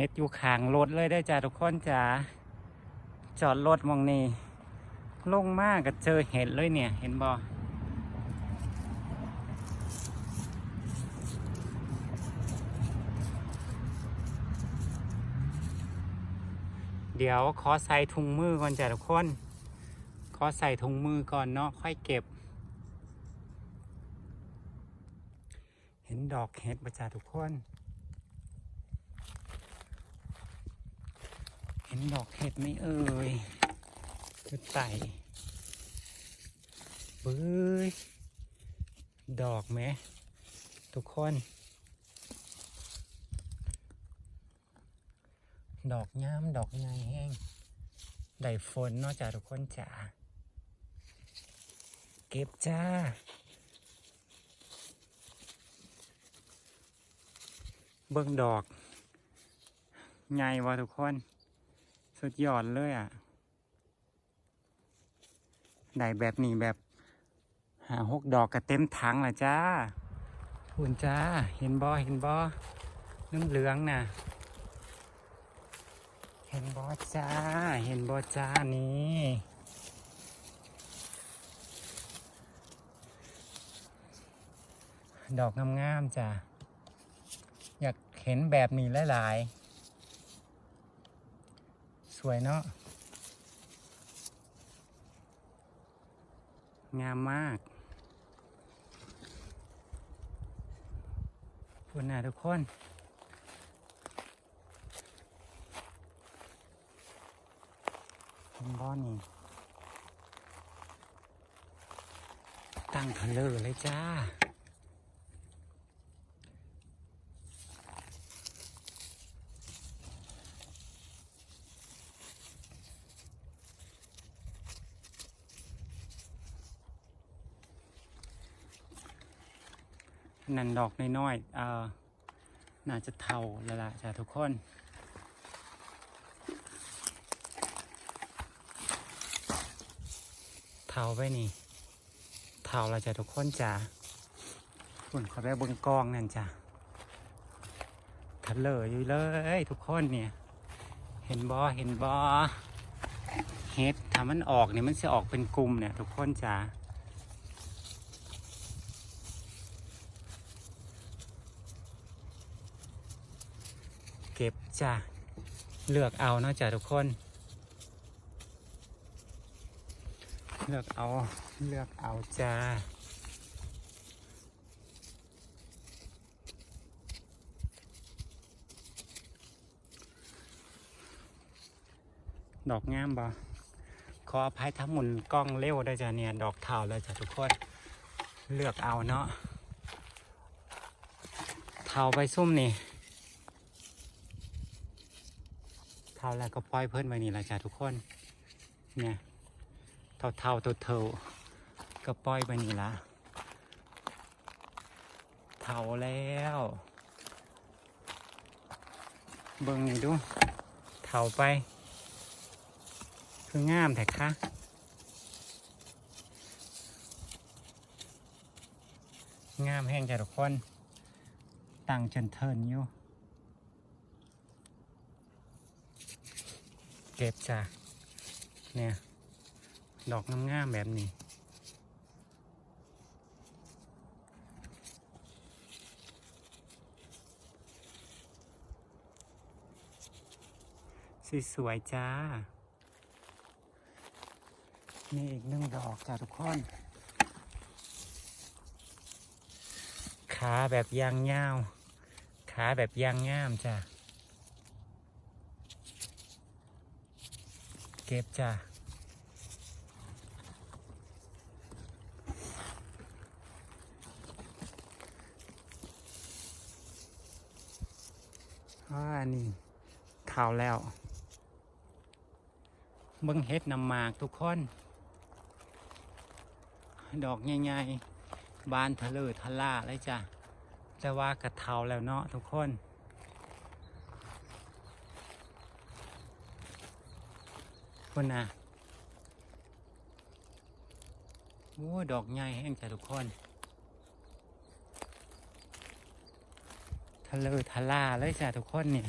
เห็ดอยู่ขางรถเลยได้จ้าทุกคนจ้าจอดรถมองนี่ลงมากก็เจอเห็ดเลยเนี่ย เห็นบ่เดี๋ยวขอใส่ถุงมือก่อนจ้าทุกคน ขอใส่ถุงมือก่อนเนาะค่อยเก็บ เห็นดอกเห็ดประจ้าทุกคน เห็นดอกเห็ดไหม่เอ่ยคือไต่เบ้ย ดอกไหมทุกคน ดอกงามดอกใหญ่แห้งได้ฝนนอกจากทุกคนจ๋าเก็บจ้าเบิ่งดอกใหญ่วะทุกคน สุดยอดเลยอะ ได้แบบนี้แบบหาหกดอกก็เต็มถังละจ้าคุณจ้า เห็นบอเห็นบอน้ำเหลืองน่ะ เห็นบอจ้า เห็นบอจ้านี่ดอกงามๆจ้าอยากเห็นแบบนี้หลายๆ สวยเนาะงามมากคุณนะทุกคนเห็นบ้อนนี่ตั้งทะเลเลยจ้า นั่นดอกน้อยๆเอ่อน่าจะเท่าแล้วล่ะจ้ะทุกคนเท่าไปนี่เท่าแล้วจ้ะทุกคนจ้ะคุณขอไปเบิ้งกองนั่นจ้ะทะเลอยู่เลยทุกคนเนี่ย เห็นบอเห็นบอเฮ็ดถ้ามันออกเนี่ยมันจะออกเป็นกลุ่มเนี่ย ทุกคนจ้ะ เก็บ จ้ะเลือกเอาเนาะจ้ะทุกคน เลือกเอา เลือกเอาจ้าดอกงามบ่ขออภัยทั้งหมุนกล้องเร็วได้จ้ะเนี่ย ดอกเทาแล้วจ้ะทุกคน เลือกเอาเนาะเทาใบส้มนี่ เท่าแล้วก็ปล่อยเพิ่นไว้นี่แหละจ้ะทุกคน เนี่ย เท่าเท่าตัวเท่าก็ปล่อยไปนี่ละเท่าแล้ว เบิ่งนี่ดูเท่าไป คืองามแท้ค่ะงามแห้งจ้ะทุกคน ตั้งจนเทินอยู่ เก็บจ้ะเนี่ย ดอกงามๆแบบนี้สวยๆจ้า นี่อีกหนึ่งดอกจ้าทุกคน ขาแบบยางยาว ขาแบบยางงามจ้า เก็บจ้ะอ่านี่เท่าแล้วเบิ่งเฮ็ดนำมากทุกคน ดอกใหญ่ๆบานทะเลทะล่าเลยจ้ะแต่ว่ากระเทาแล้วเนาะทุกคน คนนะโอ้ดอกใหญ่แห้งจ้ะทุกคนทะเลทะลาเลยจ้ะทุกคนเนี่ย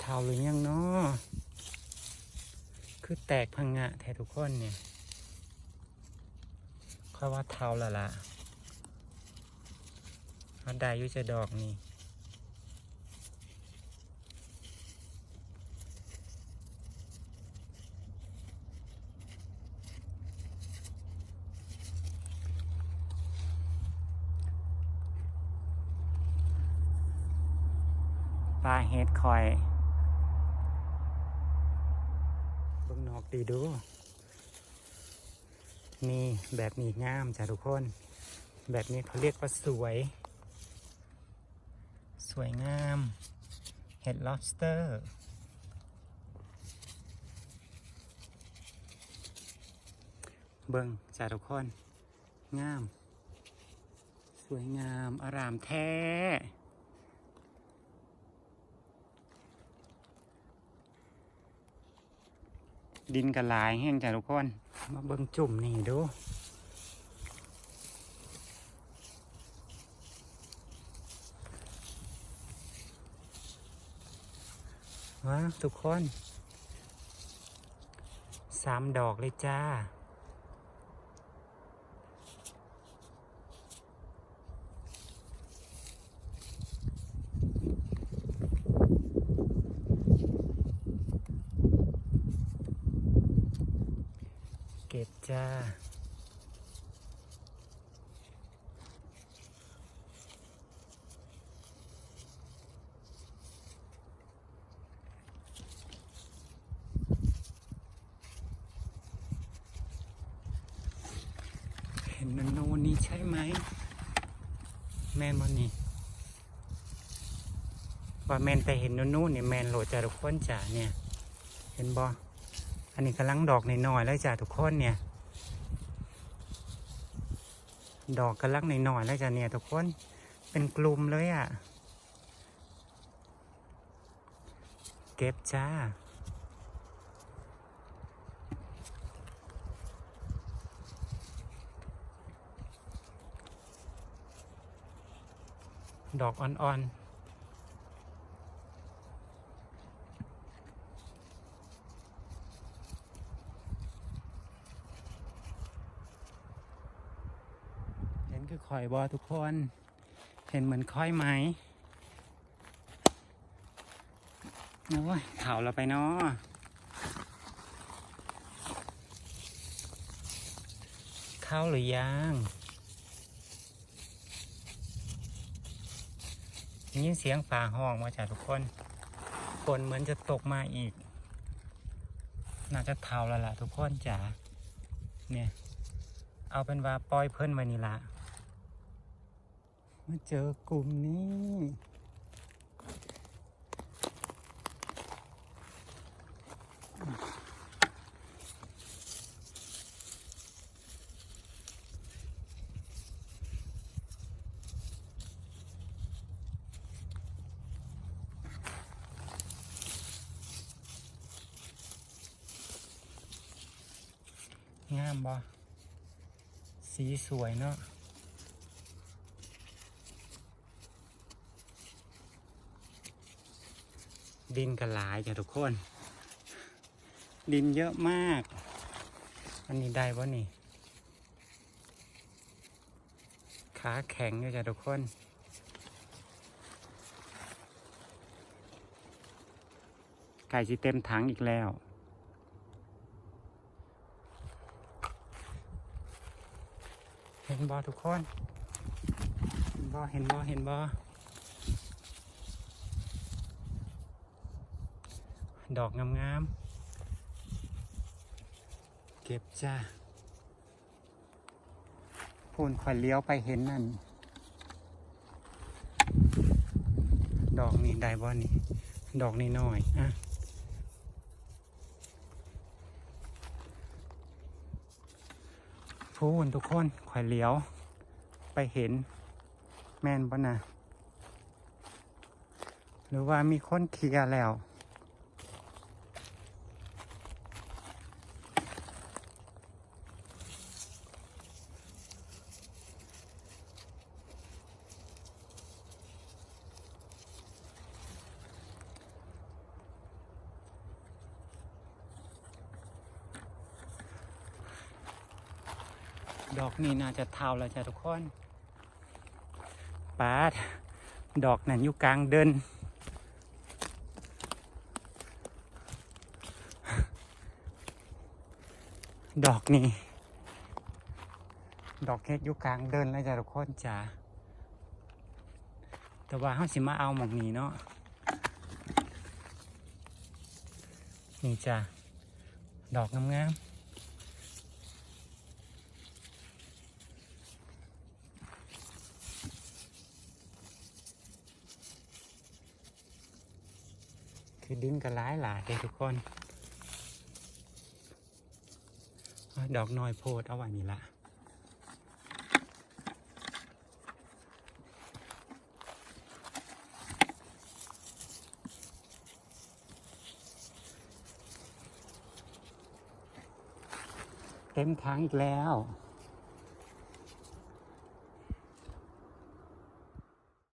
เท่าหรือยังเนาะคือแต กพังงะแท้ทุกคนเนี่ยค่อยว่าเท่าละล่ะเอาได้ยุจะดอกนี่ปลาเห็ดคอย เบิ่งนอกดีดู นี่แบบนี้งามจ้ะทุกคน แบบนี้เขาเรียกว่าสวย สวยงามเห็ด lobster เบิ่งจ้ะทุกคน งาม สวยงามอารามแท้ ดินกระลายแห้งจ้ะทุกคน มาเบิ่งจุ่มนี่ดูว้าทุกคนสามดอกเลยจ้า ก็บจ้า เห็นนันโนนี่ใช่ไหม แมนบอนี่ว่าแมนแต่เห็นนูนๆเนี่ยแมนโหลดจ้าทุกคนจ้าเนี่ย เห็นบอ อันนี้กำลังดอกหน่อยๆแล้วจ้ะทุกคนเนี่ย ดอกกำลังหน่อยๆแล้วจ้ะเนี่ยทุกคนเป็นกลุ่มเลยอะ่ะ เก็บจ้าดอกอ่อนๆ คือคอยบอทุกคน เห็นเหมือนคอยไหมโอ้ยเข่าเราไปเนาะเข้าหรือยังยินเสียงฝ่าห้องมาจากทุกคนฝนเหมือนจะตกมาอีก น่าจะเท่าแล้วล่ะทุกคนจ๋าเนี่ย เอาเป็นว่าปล่อยเพิ่นไว้นี่ละ มาเจอกลุ่มนี้ งามบ่สีสวยเนาะ ดินกระหลายจ้ะทุกคน ดินเยอะมาก อันนี้ได้ปะนี่ ขาแข็งอยู่จ้ะทุกคนไก่สิเต็มถังอีกแล้วเห็นบอทุกคน เห็นบอเห็นบอเห็นบอ ดอกงามๆ เก็บจ้าพูนข่อยเลี้ยวไปเห็นนั่น ดอกนี่ได้บ่นี่ ดอกนี่น้อยอะพูนทุกคนข่อยเลี้ยว ไปเห็น แม่นบ่นะหรือว่ามีคนเคลียร์แล้ว ดอกนี้น่าจะเท่าแล้วจ้ะทุกคนปาด ดอกนั่นอยู่กลางเดิน ดอกนี้ดอกเค้กอยู่กลางเดินแล้วจ้ะทุกคนจ้าแต่ว่าเขาสิมาเอาหมองนี้เนาะ นี่จ้ะ ดอกงามๆ คือดินก็ร้ายหลายเลยทุกคนอดอกน้อยโพดเอาไว้นี่ละเต็มถังอีกแล้ว